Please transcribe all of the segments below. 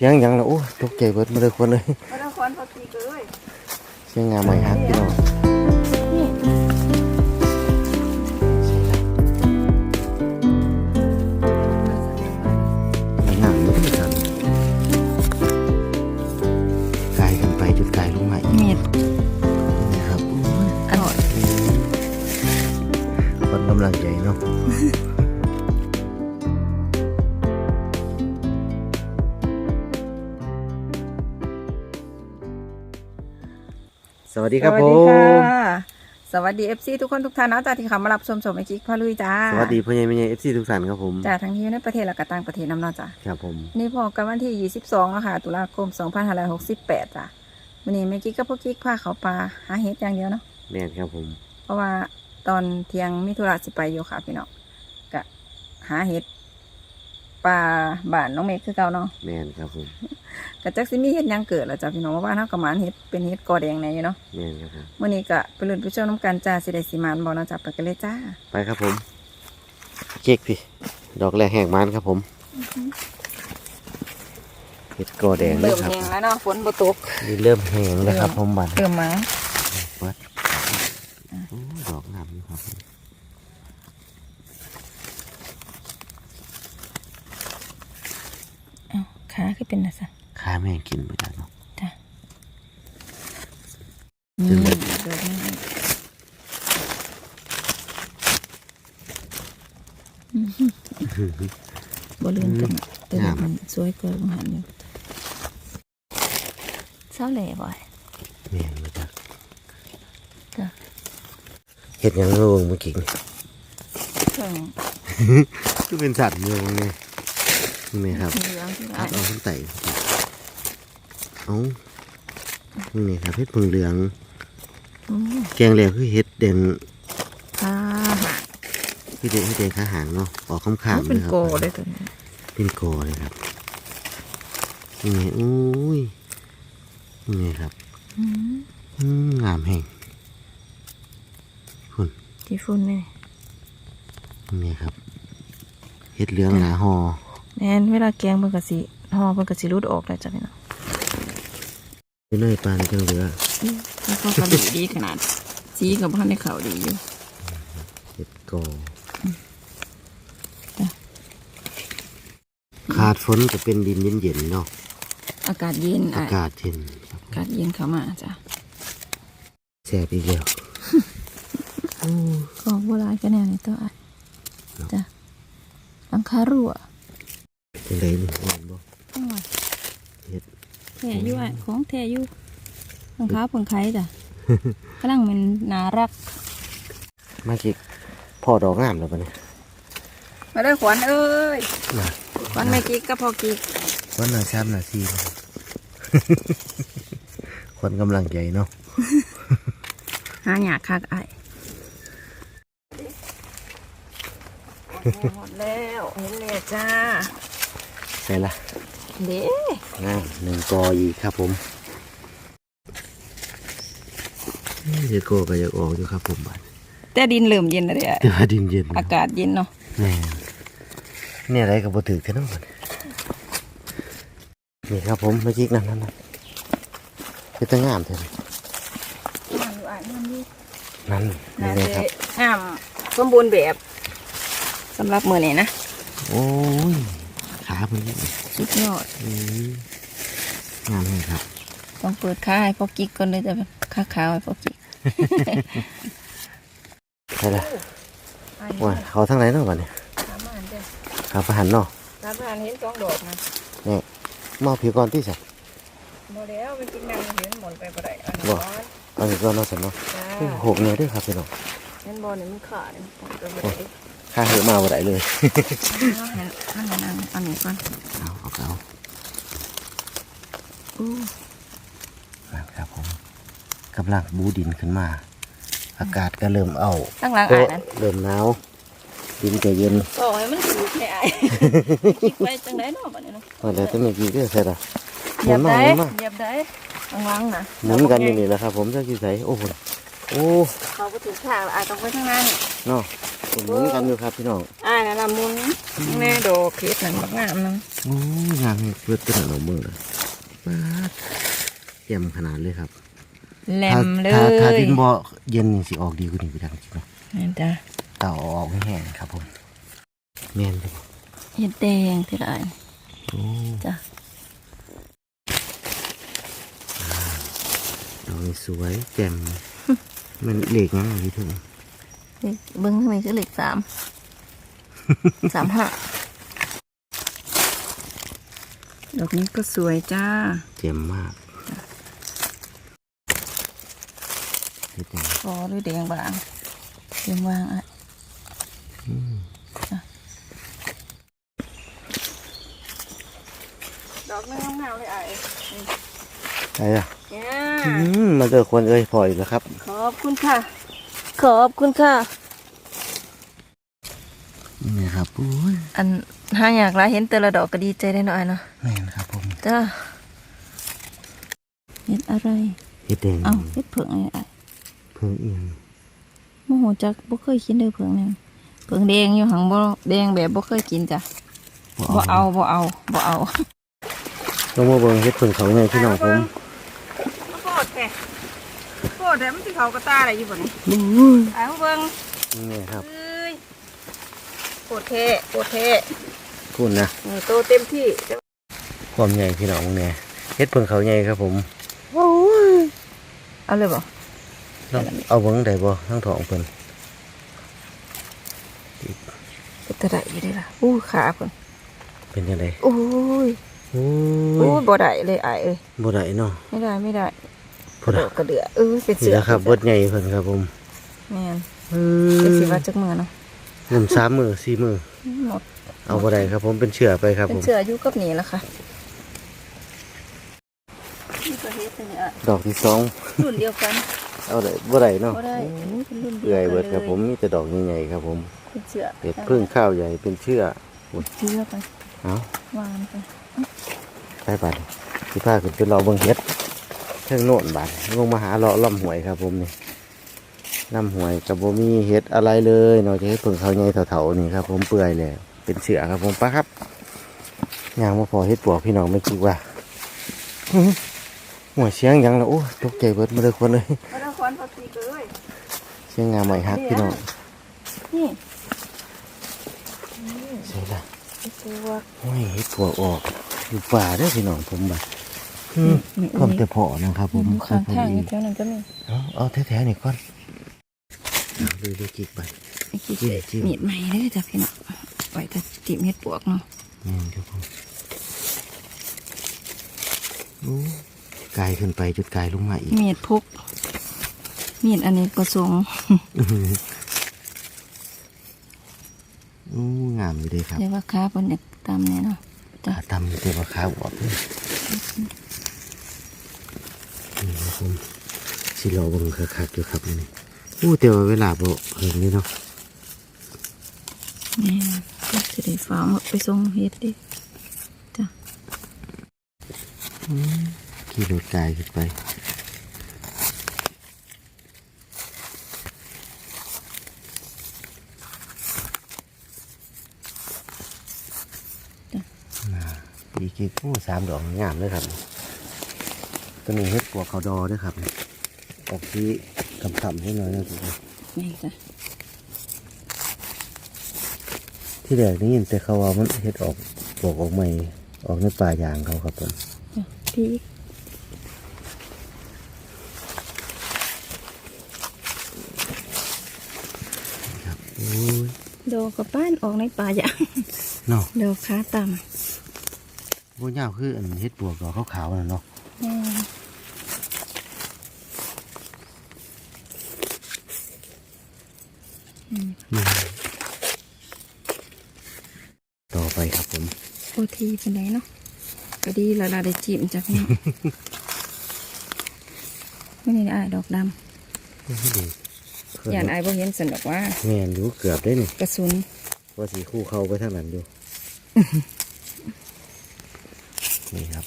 เสียงหยังแล้วโอ้ตกใจเบิดมาเลยคนเลยไม่ต้องคอนพอทีเลยเสียงงามใหม่ฮักพี่น้อง วัสดีครับผสวัสดีมค่ะสวัสดีเอฟซีทุกคนทุกท่านนะจ้าที่เข้ามารับชมชมไอกิ๊กพาลุยจ้าสวัสดีพ่อใหญ่แม่ใหญ่เอฟซีทุกท่านครับผม จ้าทั้งที่อยู่ในประเทศและก็ต่างประเทศน้ำเนาะจ้าครับผม นี่พอกันวันที่ 22อะค่ะ ตุลาคม 2568จ้าวันนี้แม่กิ๊กกับพวกกิ๊กพาเขาปลาหาเห็ดอย่างเดียวเนาะแม่นครับผม เพราะว่าตอนเที่ยงมิถุราสิไปอยู่ค่ะพี่น้องก็หาเห็ดปลาบ้านน้องเมฆคือเก่าเนาะ แม่นครับผม ก็จักสิมีเห็ดหยังเกิดแล้วจ้าพี่น้องว่าบ้านเฮาก็หมานเห็ดเป็นเห็ดกอแดงในอยู่เนาะแม่นครับผมวันนี้ก็ไปลุ้นผู้ชมน้ำกันจ้าสิได้สิมานบ่เนาะจ้าไปกันเลยจ้า ไปครับผม เค้กพี่ ดอกแรกแหกมันครับผมเห็ดกอแดงนะเริ่มครับแห้งแล้วเนาะฝนบ่ตกนี่เริ่มแห้งแล้วครับผมบัดเริ่มมา วัดโอ้ดอกงามอยู่ครับผม อ้าวขาคือเป็นน่ะซะ ข้าแม่งกินไปแล้วเนาะ จ้ะ จึงเลย เดี๋ยวนี้บ่ลืมกันแต่ว่ามันส วยกว่าบางหันอยู่เศร้าแหล่บ่อยแม่งมาจากจ้ะเห็ดหยังเงงเมื่อกี้นี่เครื่องคือเป็นสัตว์เมืองไงนี่ครับเหลืองที่อัร้าดเอาขึ้นไต่เอานี่ครับเห็ดผึ่งเหลือง อืมแกงเหลวคือเห็ดเด่นค่ะคือเด่นเห็ดเด่นขาหางเนาะออกข้ามขาๆเป็นลยครัโกเลยตัวนี้เป็นโกเลยครับ นี่ไงอุ้ยนี่ไงครับอืมอืมงามแห่งคุณที่ฝุ่นนี่นี่ครับเห็ดเหลืองหนาหอแม่นเวลาแกงเพิ่นก็สิห่อเพิ่นก็สิรุดออกแล้วจ้ะพี่น้องเป็นเนยปลาในจังเหลือแล้วเขาก็ดีดีขนาดสีกับพันในเขาดีอยู่เห็ดโกจ้ะขาดฝนก็เป็นดินเย็นๆเนาะ อากาศเย็นอาอะกาศเย็นครับอากาศเย็นเข้ามาจ้ะแซ่บอีกแล้วก็โบราณกันแน่ในตัวอะจ้ะหลังคารั่วจังไดนี่เห็นบ่อ้าวเห็ดแท่อยู่อะของแท่อยู่หลังคาเพิ่งไขจ้ะ กำลังมันน่ารัก มาจิกพ่อดอกงามแล้วปะเนี่ยมาได้ขวัญเอ้ย มาขวัญไม่กิ๊กก็พอกิ๊กวันหนาซ้ำหนาซีนะ ครับคนกำลังใจเนาะ หาหยาคักไอ้หมดแล้วเห็นเลยจ้าใช่ละเด้งามหนึ่งกออีกครับผมเดี๋ยวโกก็อยากออกอยู่ครับผมบัดแต่ดินเริ่มเย็นแล้วเด้อแต่ว่าดินเย็นอากาศเย็นเนาะแม่เนี่ยอะไรกับบ่ถือกันเนาะบัด นี่ครับผมมาจิกนั่นนั่นนั่นคือตั้งงามเถอะงามอยู่อะงามอยู่นั่นนี่น่าเลยจะครับงามสมบูรณ์แบบสำหรับมือนี้นะโอ้ยขาเพิ่นนี่สุดยอดอืมงามเลยครับ ต้องเปิดค่าให้พอกิ๊กก่อนเลยจะเป็นค่าขาวให้พอกิ๊กใช่ละว่าเขาทั้งไหนเนาะบัดเนี่ยสามารถเด้อเขาประหันเนาะสามารถเห็นสองดอกนะนี่ มอบผิวก่อนที่ใส่โมเดลเป็นจริงนางเห็นหมดไปบ่ได้อันบ่นี้ร้อนเอาผิวก่อนเนาะสันเนาะจ้าโอ้โหกเนี่ยด้วยครับพี่น้องเห็นบอลเนี่ยมันขาดมันก็บ่ได้ค่าเหอะมาบ่ได้เลยเอาให้เอาให้นางอันนี้ก่อนเอาเอาเอาอู้ครับผมกำลังบูดินขึ้นมา อากาศก็เริ่มเอาตั้งหลังโอ้อ่านนั้นเริ่มหนาว ดินก็เย็นก็ให้มันสูงแค่ไอ้คิดไปจังไดเนาะบัดนี้เนาะว่าแต่ต้องมีกี่ก็ใส่ละหเหมุยียนบมาได้หมุนมาเหยียบได้ระวังนะหมุนกันอยู่นี่แหละครับ ผมจะกี่ใส่โอ้โหโอ้เขาก็ถึงข้างแล้วอายต้องไปข้างหน้านี่เนาะผมหมุนกันอยู่ครับพี่น้องอายนะละมุนแน่ดอกเฮ็ดนั่นบักงามนึงโอ้ยงามเห็ดเพื่อเป็นหนมมือเลยป๊าดเยี่ยมขนาดเลยครับแหลถ้ามเลถ้าถ้าดิยนบ่เย็นนี่สิออกดีกว่านี้พี่ดังจริงเนาะนั่นจ้ะ เต่าเอาออกให้แห้งครับผมแม่นเลยเฮ็ดแดงที่ละอายโอ้จ้ะดอกนี่สวยแจ่มมันเหล็กงั้นอยู่ถึงนี่เบิ้งทำไมคือเลขสามสามห้าดอกนี้ก็สวยจ้าแจ่มมากเฮ็ดจังคอด้วยแดงบางแดงบางอะอืม ดอกนึงงามๆเลยไอ้ใช่อะเนี่ยอืมมาเจอคนเอ้ยพออีกแล้วครับ ขอบคุณค่ะ ขอบคุณค่ะ นี่ครับโอ้ยอันห้าอยากละเห็นแต่ละดอกก็ดีใจได้หน่อยเนาะแม่นครับผมจ้าเห็ดอะไรเฮ็ดแดงเอ้าเห็ดเผือกอะไรอะเพิ่งเอียงโมโหจักบ่เคยกินเด้อเผือกนี่ เผือกแดงอยู่หังบ่แดงแบบบ่เคยกินจ้ะบ่เอาบ่เอาบ่เอาต้องมาเบิ่งเฮ็ดเพิ่งเขาไงพี่น้องผมโคตรแท้โคตรแท้มันสิเขากระตาได้อยู่บ่นี่โอ้ยเอาเบิ่งนี่ครับเอ้ยโคตรเท่โคตรเท่พูดนะนี่โตเต็มที่ความใหญ่พี่น้องเนี่ยเฮ็ดเพิ่งเขาใหญ่ครับผมเอาเลยบ่ต้องเอาเบิ่งได้บ่ทั้งท้องเพิ่น เป็นตะไดอยู่ได้ล่ะอู้ขาเพิ่นเป็นจังไดโอ้ยโอ้โอ้ยยบ่ได้เลยอ้ายเอ้ยบ่ได้เนาะไม่ได้ไม่ได้พุ่นโดน่ะดกระเดือเออเป็นนี่เสือแหละครับบดใหญ่เพิ่นครับผมแม่นเอเป็นสิอว่าจักมือเนาะหนุ่มสามมือสี่มือหมดเอาบ่ได้ครับผมเป็นเชื่อไปครับเป็ผนมเสืออยู่กับนี่ล่ะค่ะนี่ก็เฮ็ดอันนี้อะดอกที่สองรุ่นเดียวกัน เอาได้บ่ได้เนาะบ่ได้เป็นรุ่นเดีเอื่อยยวเบิกัดนครับเลผมยมีแต่ดอกใหญ่ๆครับ ผมเป็นเสือเป็ดพึ่งข้าวใหญ่เป็นเชื่อเสือไปเอาวางไปไปบัดสิพาขึ้นไปรอเบิ่งเฮ็ดเทิงโน่นบัดลงมาหาเลาะล่ำหวยครับ ผมนี่ล่ำหวยกับบ่มีเฮ็ดอะไรเลยนอกจากเฮ็ดเพิ่งเขาใหญ่เถาๆนี่ครับ ผมเปื่อยแล้วเป็นเสือครับผมปะครับย่างมาพอเฮ็ดปวกพี่น้องไม่คิดว่าอื้อหือหัวเสียงหยังแล้วโอ้ตกใจเบิดมาเลยคนเลยบ่ต้ องควันพอสีเลยเสียงงามใหม่ฮักพี่น้องนี่ใช่ละเสือโอ้ยเฮ็ดปวกออกอยู่ป่าเด้อพี่น้องผมบัดอืมนี่ผมแต่พอนะครับผมข้างทางนี่แถวนั้นก็มีเอาเอาแท้ๆนี่ก่อนเอาดูดูจิกไปไอ้ขี้จิ้มจิ้มมีดใหม่เด้อจ้ะพี่น้องไว้ถ้าติมเฮ็ดปวกเนาะอืมครับผมโอ้กายขึ้นไปจุดกายลงมาอีกมีดพก มีดอันนี้ประสงค์อื้อหือโอ้งามอยู่เลยครับเรียกว่าค้าเพิ่นอยากตำเนี่ยเนาะจ้ะขาตำอยู่แต่ว่าขาบวบเลยนี่ครับผมสิรอเบังคักๆอยู่ครับนี่โอ้แต่ว่าเวลาบ่เห็นนี่เนาะแม่สิได้ฟ้าหมดไปส่งเฮ็ดดิจ้ะขี่รถกายขึ้นไป ปีกีโอ้สามดอกงามเลยครับตัวนี้เฮ็ดปวกเขาดอด้วยครับออกที่กำๆให้หน่อยนะทุกคนนี่จ้ะที่แรกได้ยินแต่เขาว่ามันเฮ็ดออกปวกออกใหม่ออกในป่ายางเขาครับผมจ้ะพี่ครับโอ้ยดอกกับป้านออกในป่าอย่างเนาะดอกค้าต พวกยาวคืออันเฮ็ดปวกดอกขาวๆน่ะเนาะำแม่อืมต่อไปครับผมโอทีเป็นไรเนาะก็ดีและเราได้จิ้มจ้ะพี่น้องไม่ได้อายดอกดให้ดูำย่านอายบ่เห็นสันดอกว่าแม่นอยู่เกือบได้นี่กระสุนว่าสีคู่เข้าไปทางนั้นอยู่ นี่ครับ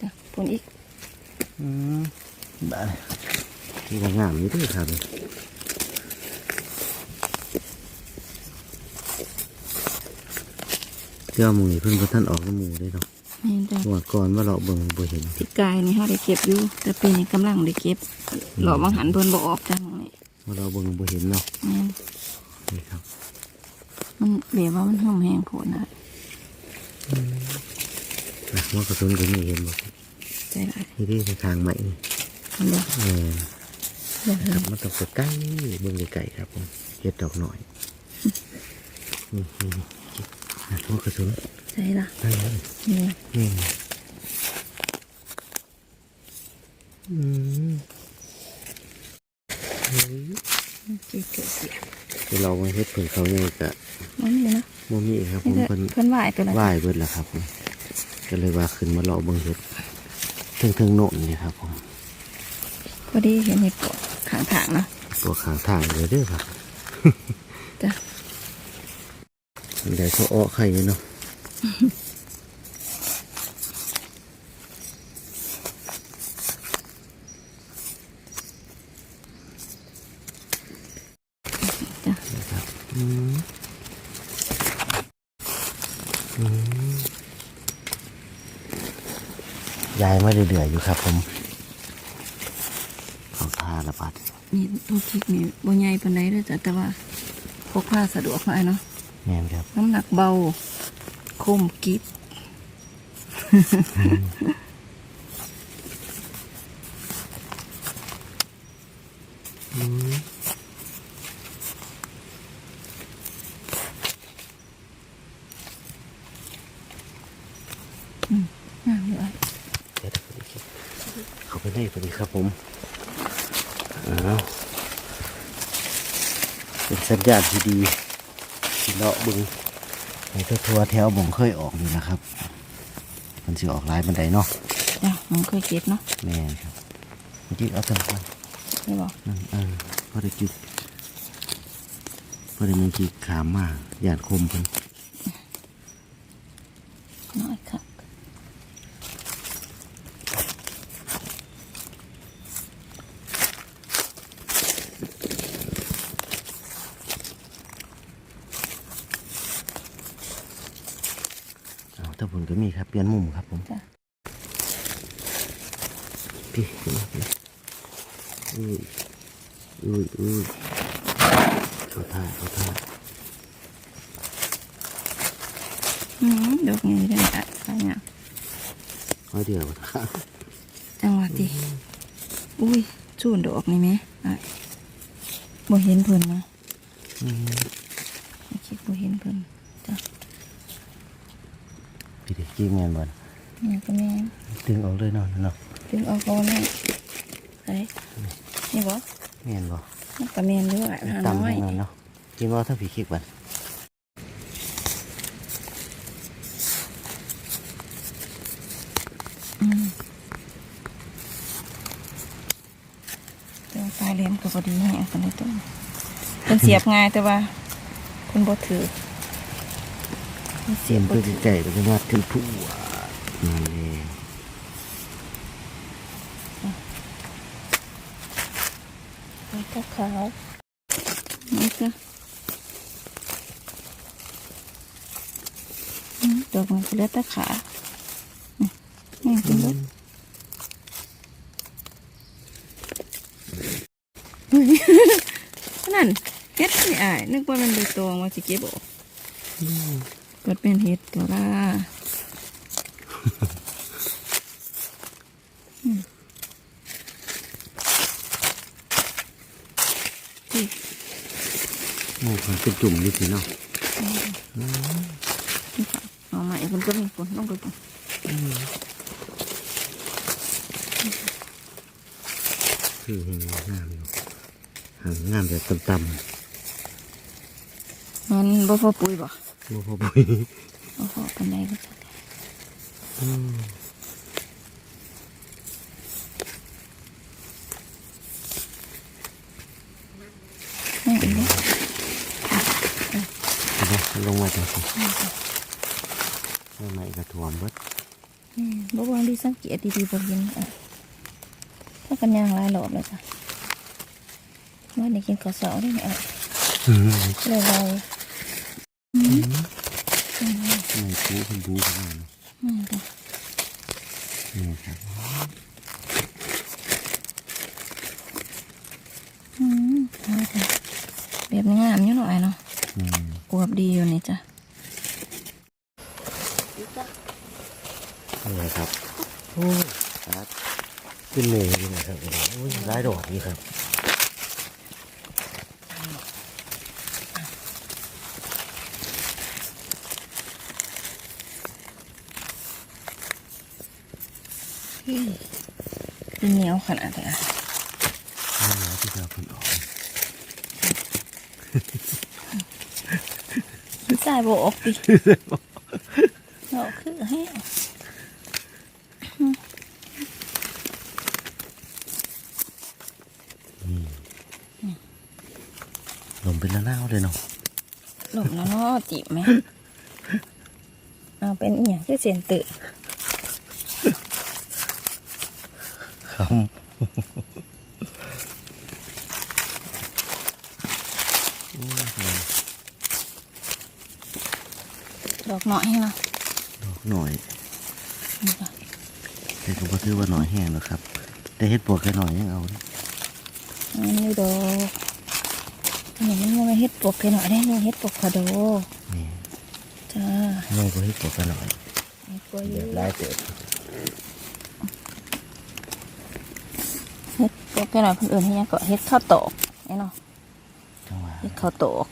จ้ะ ผลอีกอืมบ้านที่ว่างามอยู่เด้วยครับเจ้าหมูนี่เพิ่นบ่ท่านออกน้ำหมูได้เนาะนี่จ้ะหัวก่อนว่าเราเบิ่งบ่เห็นที่กายนี่เฮาได้เก็บอยู่ แต่ปีนี้กำลังได้เก็บหลอกบางหันเพิ่นบ่ออกจ้ะหมองนี่ว่าเราเบิ่งบ่เห็นเนาะแม่นนี่ครับ มันเบียว่ามันหอมแห้งโผล่นะนะหัวกระสุนก็มีเห็นบ่ ใจร้ายนี่ที่ทางใหม่นี่มันเด้อแม่นเด้อครับมันต้องไปใกล้เบิ่งไกลๆครับผมเฮ็ดดอกหน่อยนี่นี่นี่นะหัวกระสุนใจละนั่นเลยนี่นี่อืมเฮ้ยเกิดเกิดเสียคือเรามาเฮ็ดเพิ่นเขาเนี่ยกะมันมีนะบ่มีครับผนี่มเด้อเพิ่นเพิ่นไหวไปแล้วไหว้เบิดแล้วครับผมก็เลยว่าขึ้นมาเลาะเบิ่งเฮ็ด ถึงถึงโน่นนี่ครับผมพอดีเห็นเห็ดปวกข้างทางเนาะตัวข้างทางเลยเด้อครับจ้ะมันได้เขาอ้อไข่อยู่เนาะจ้ะนะครับอืมอืม ยายไม่ได้เดือดอยู่ครับ ผมเขาทาละบาดนี่ลูกคิกนี่บ่ใหญ่ปานใดเด้อจ้ะแต่ว่าพกพาสะดวกหน่อยเนาะแม่นครับ น้ำหนักเบาคมกิบอืมงามอยู่อะ เดี๋ยวเดี๋ยวเดี๋ยว เขาไปได้พอดีครับผมอ้าวเป็นสัญญาณที่ดีที่เลาะเบึงในทั่วๆแถวบ่งเคยออกอยู่นะครับ มันสิออกหลายบันไดเนาะจ้ะมันเคยเก็บเนาะแม่นครับเมื่อกี้เอาตังค์ไม่บอกนั่นเออพอได้กินพอได้มันกีขามมาหยาดคมเพิ่นน้อยค่ะ เอาถ้าผล ก็มีครับ เปลี่ยนมุมครับผมจ้ะพี่ขึ้นมาพี่อุ้ยอุ้ยอุ้ยเอาท่าเอาท่าอืมดอกนี้ได้อะอะไรเนี่ยเอาเดียวท่าจังหวะที่อุ้ยจูนดอกนี่ไหมอะบ่เห็นเพิ่นนะอืมไม่คิดบ่เห็นเพิ่นจ้ะพี่เด็ กกี้แมนบอลนี่ก็แม่นดึงออกเลยเนาะเนาะดึงเอาเขาแม่ไอ้นี่บ่แมนบ่มันก็แม่นด้วยหาตำน้อยทั้งนั้นเนาะกินว่าถ้าผีคิกบันอืมแต่ว่าปลายเลียมก็พอดีแฮะคนนี้ตัวเพิ่นเสียบง่ายแต่ว่าเพิ่นบ่ถือ เสียมบบ่เพื่อถือไก่ก็จะมาถึงผู้นั่นเองนี่ก็ขาวนี่ก็อืมดอกมันเหลือแต่ขานี่กินเบิดนั่นเฮ็ดนี่อ้ายนึกว่ามันใบตองว่าสิเก็บออก กิดเป็นเฮ็ดตัวละอืมนี่โอ้มันเป็นจุ่มนี่สิเนาะนี่ค่ะเอาใหม่มันก็มีผลต้องไปก่อนคือเห็นงามอยู่หางงามแบบต่ำมันบ่พอปุ๋ยบ่ ๆบ่พอบุยบ่พอปานใดก็จะอืมแม่นเด้เห็นไหมลงมาจังสิไม่ไหมกระถ่วมเบิดอืมบ่วางดีสังเกตดีๆบ่เห็นอะถ้ากันยางลายรอบเลยจ้ะว่าได้กินข้าวเสาได้ไหมเอาอืมเลยเรา ไม่ปูคนบูกันเลยอืมจ้นี่ครับแบบงามอยู่หน่อยเนาะอืมกวบดีอยู่นี่จ้ะนี่ครับโอ้ยครับขึ้นเลยนี่นะครับโอ้ยร้ายดอกนี่ครับ เป็นเหนียว ขนาดเลยอะนี่นะที่เราคนออกใส่โบออกดิเราคือให้ลมเป็นละนาวเลยเนาะหลบแล้วเนาะจีบไหมเอาเป็นอีหยังคือเสียนตึ ครับดอกหน่อยให้เนาะดอกหน่อยนี่จ้ะแต่ก็บ่ถือว่าหน่อยแห้งแล้วครับ แต่เฮ็ดปวกแค่หน่อยยังเอาเด้อันนี้ดอกอันนี้มันยังไม่เฮ็ดปกแค่หน่อยได้ยังเฮ็ดปกคาโดนี่จ้าน้อยก็เฮ็ดปวกแค่หน่อยไอ้กล้วยแบบลายเติบ เฮ็ดป กแค่หน่อยคนอื่นให้ยังก็เฮ็ดข้าวตอกไอ้เนาะจังหวะเฮ็ดข้าวตอก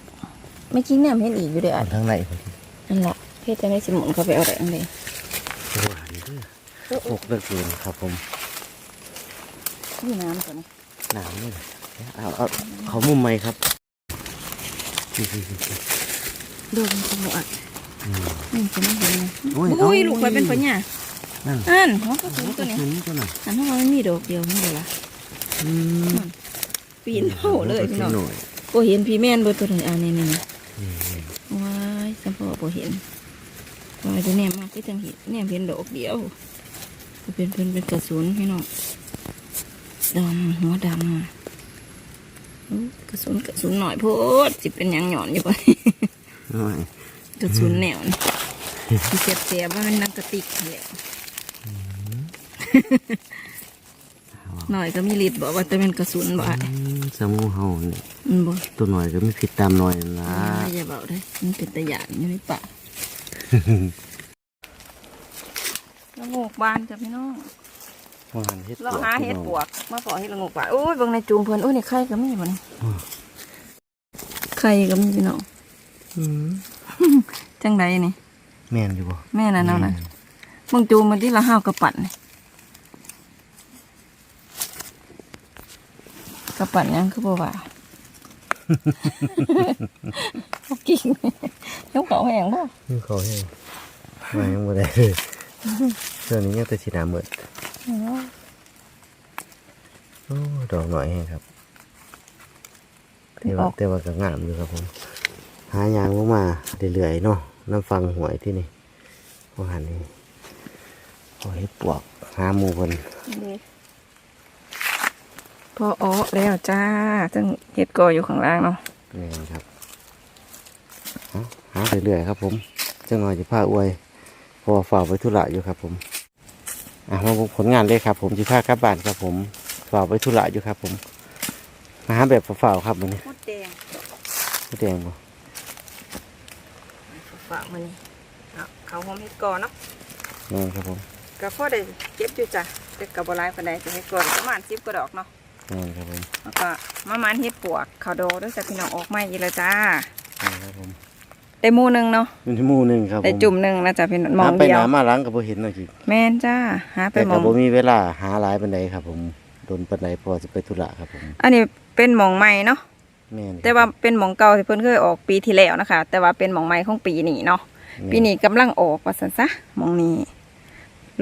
ไม่จริงเนี่ยมันเฮ็ดอีกอยู่เด้ออัอะนข้างในพอดีนั่นแหละเฮ็ดจะไม่สิหมุนเข้าไปเอาได้อันเดีจังหวะนี้เด้อปกเลิกเกินครับผมนี่น้ำตัวนี้หนามนี่เอาเอาเขามุมไหมครับนี่คือดูมันขโมยอะนี่จะไม่เห็นเลยโอ้ยอุ้ยเอาลูกไปเป็นปัญญานั่นอันเขาก็ถึงตัวนี้เห็นตัวนั้นอันนั้นมันมีดอกเดียวนี่เลยล่ะ อืมปีนเผาเลยพี่น้องหน่อยบ่เห็นพี่แม่นบ่ตัวนี้อันนี้นี่นี่ว้ายสัมพอบ่เห็นว้ายจะแนมมากคือจังเห็นแนมเห็นดอกเดียวเป็นเป็นเป็นกระสุนพี่น้องดำหัวดำกระสุนกระสุนหน่อยโพดสิเป็นยังหย่อนอยู่บ่หน่อยกระสุนแนวนี่เสียบเสียบว่ามันนังกระติกนั่นแล้ว หน่อยก็มีฤทธิ์บอกว่าแต่เป็นกระสุนบ่อะอืมสมูเฮานี่มันบ่ตัวหน่อยก็ไม่ผิดตามหน่อยนะอย่าเบาได้มันเป็นตะหยานอยู่ในป่าละโงกบานจ้ะพี่น้องว่าหันเฮ็ดเราหาเห็ดปวกมาขอเห็ดละโงกบานโอ้ยเบางในจูมเพิ่นโอ้ยนี่ไข่ก็มีบ่นี่ไข่ก็มีพี่น้องอืมจังใดนี่แม่นอยู่บ่แม่น่ะเนาะน่ะเบางจูมมันที่ละห้าวกระปั่นนี่ กระปั่นยังคือบ่ว่าเขากินยังเผาแห้งบ่นี่เขาให้มายังบ่ได้เลยตัวนี้ยังแต่สีหน้าเหมือนโอ้ดอกหน่อยแห้งครับแต่ว่าแต่ว่าก็งามอยู่ครับผม หายางลงมาเรื่อยๆเนาะน้ำฟังหวยที่นี่พวกหันนี่พอเฮ็ดปวกหาหมูเพิ่น พออ้อแล้วจ้าจังเห็ดกออยู่ข้างล่างเนาะนี่นครับเอาหาเรื่อยๆครับ ผมจังหน่อยจะพาอวยเพอฝ่ากไปธุระอยู่ครับ ผมอะมาพบผลงานเลยครับ ผมจะพากลับบ้านครับ ผมฝ่ากไปธุระอยู่ครับ ผมมาหาแบบฝ่ากๆครับมันนี้มดแดงไม่แดงบ่ฝากมานี่เอาเขาหอมเห็ดกอเนาะนี่ครับผมก็พอได้เก็บอยู่จ้ะแต่กับ่หลายปานใดจะเห็ดกอประมาณ10กว่าดอกเนาะ นี่ครับผมแล้วก็มามันเห็ดปวกเขาโดด้วยจ้ะพี่น้องออกมาอีกแล้วจ้านี่ครับผมได้หมู่หนึงเนาะเป็นชั่วโมงหนึงครับผมได้จุ่มหนึงนะจ๊ะพี่น้องมอหางไปเดีหยวนามาหล้างกับบ่เห็นเนาะจิแม่นจ้าหาไปแต่หมกัอบงบ่มีเวลาหาหลายปานใดครับ ผมโดนปานใดพอจะไปธุระครับผม อันนี้เป็นหมองใหม่เนาะแม่นครับแต่ว่าเป็นหมองเก่าที่เพิ่นเคยออกปีที่แล้วนะคะ แต่ว่าเป็นหมองใหม่ของปีนี้เนาะปีนี้กำลังออกว่าซั่นซะหมองนี้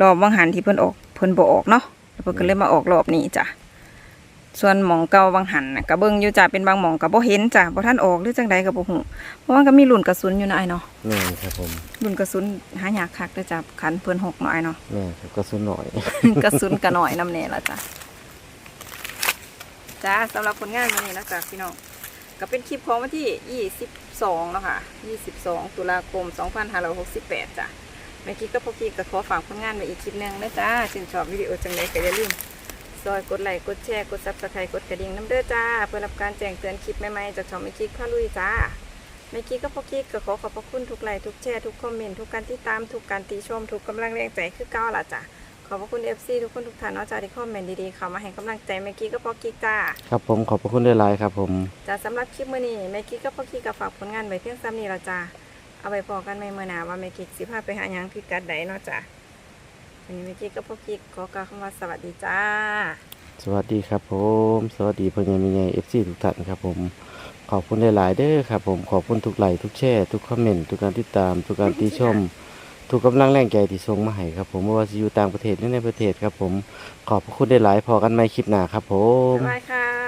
รอบวังหันที่เพิ่นออกเพิ่นบ่ออกเนาะแล้วเพิ่นก็เลยมาออกรอบนี้จ้ะ ส่วนหมองเก่าวังหันน่ะก็เบิ่งอยู่จ้ะเป็นบางหมองก็บ่เห็นจ้ะบ่ทันออกหรือจังใดก็บ่ฮู้เพราะว่าก็มีรุ่นกระสุนอยู่นะไอ้เนาะแม่นครับผมรุ่นกระสุนหายากคักเด้อจ้ะคันเพิ่นหกหน่อยเนาะแม่นครับก็สุนหน่อย กระสุนก็น้อยนำแน่ละจ้ะจ้าสำหรับผลงานวันนี้นะจ๊ะพี่น้องก็เป็นคลิปของวันที่ 22แล้วค่ะ 22 ตุลาคม 2568จ้ะแม่กิ๊กกับพ่อกิ๊กก็ขอฝากผลงานไว้อีกคลิปหนึงนะจ้าชื่นชอบวิดีโอจังเลยก็อย่าลืม ซอยกดไลค์กดแชร์กดซับสไครต์กดกระดิ่งน้ำเด้อจ้า เพื่อรับการแจ้งเตือนคลิปใหม่ๆจากช่องแม่กิ๊กพาลุยจ้าแม่กิ๊กกับพ่อกิ๊กก็ขอขอบพระคุณทุกไลค์ทุกแชร์ทุกคอมเมนต์ทุกการติดตามทุกการติชมทุกกำลังแรงใจคือเก้าล่ะจ้ะขอบพระคุณ FC ทุกคนทุกท่านเนาะจ้าที่คอมเมนต์ดีๆเข้ามาให้กำลังใจแม่กิ๊กกับพ่อกิ๊กจ้าครับผมขอบพระคุณด้วยหลายครับผมจ้าสำหรับคลิปมื้อนี้แม่กิ๊กกับพ่อกิ๊กก็ฝากผลงานไว้เพียงซ้ำนี้ละจ้าเอาไว้พอกันใหม่เมื่อหน้าว่าแม่กิ๊กสิพาไปหาหยังพิกัดใดเนาะจ้า วันนี้แม่กิ๊กกับพ่อกิ๊กขอกล่าวคำว่าสวัสดีจ้า สวัสดีครับผม สวัสดีพ่อใหญ่แม่ใหญ่เอฟซีทุกท่านครับผมขอบคุณหลายๆเด้อครับผมขอบคุณทุกไลค์ทุกแชร์ทุกคอมเมนต์ทุกการติดตามทุกการติชม ทุกกำลังแรงใจที่ส่งมาให้ครับผมไม่ว่าจะอยู่ต่างประเทศหรือในประเทศครับผมขอบพระคุณได้หลายพอกันใหม่คลิปหน้าครับผม บ๊ายบายค่ะ